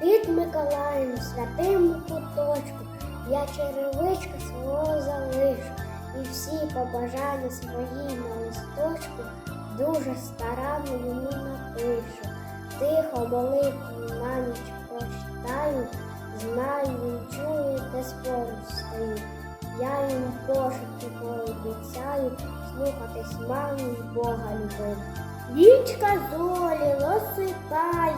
Під Миколаєм святим куточку я черевичка свого залишу, і всі побажання свої на листочку дуже старанно йому напишу. Тихо молитву на ніч прочитаю, знаю, він чує, де поруч стою. Я їм пошуки пообіцяю, слухатись мамі Бога любив. Річка долі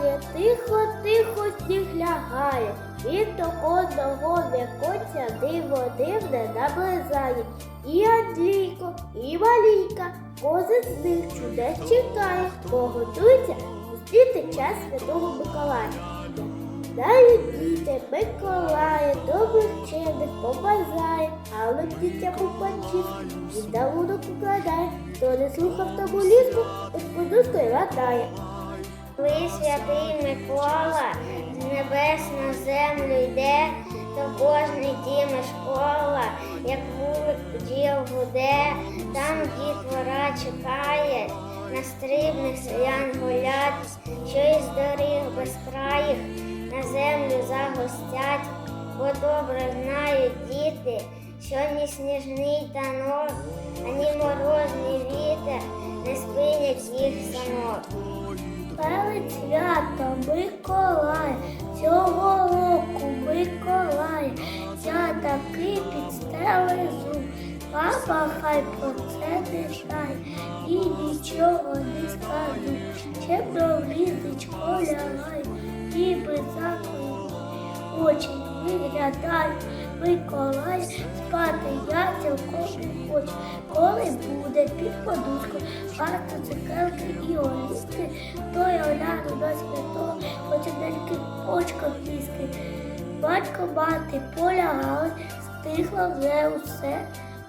лосипає, тихо, тихо сніг лягає, від того одного віконця диво дивне наблизає. І Андрійко, і Малійка, козин з них чудес чекає, бо готується зустріти час Святого Миколая. Навіть діти Миколая добрих чинних побажає, але дітям у панчів і дарунок укладає. Хто не слухав тому ліску, під подушкою латає. Ви святий Микола, з небес на землю йде, то кожний дім і школа, як вулик бджіл гуде, там дітвора чекає, на стрибних селян гулять, що із доріг безкраїх на землю загостять, бо добре знають діти, що ні сніжний танок, ані морозний вітер не спинять їх самот. Перед святом Миколай, цього року Миколай, я такий підстелезу, папа хай про це знає, і нічого не скажу, чемно лізечко лягай, без закої очі виглядай, Миколай, спати я цілком не хочу, коли буде під подушку, пасти цукерки і олівки, то я гляну на свято, починеньки почком піски. Батько мати полягали, стихло вже усе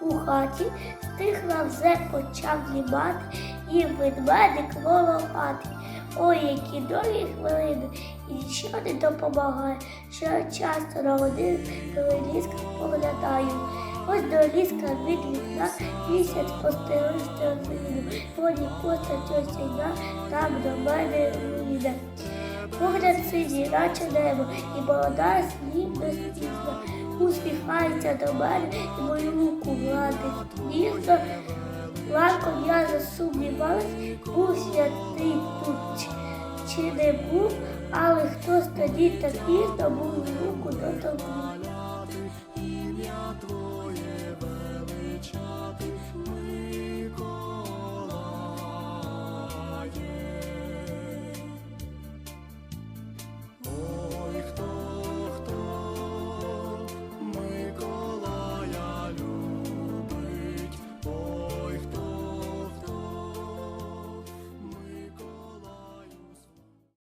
у хаті, стихла вже почав знімати, і ведмедик волохати. Ой, які довгі хвилини, і нічого не допомагає, що часто на коли ліска поглядаю. Ось до ліска від вікна місяць постелив стернину, воді коста тьосіна, там до мене руїна. Погляд синій, наче небо, і молода сніг безпізна. Усміхається до мене і мою руку гладить ніжно. Лаком я засумнівалась, був святий чи не був, але хтось тоді таки здобув руку до того.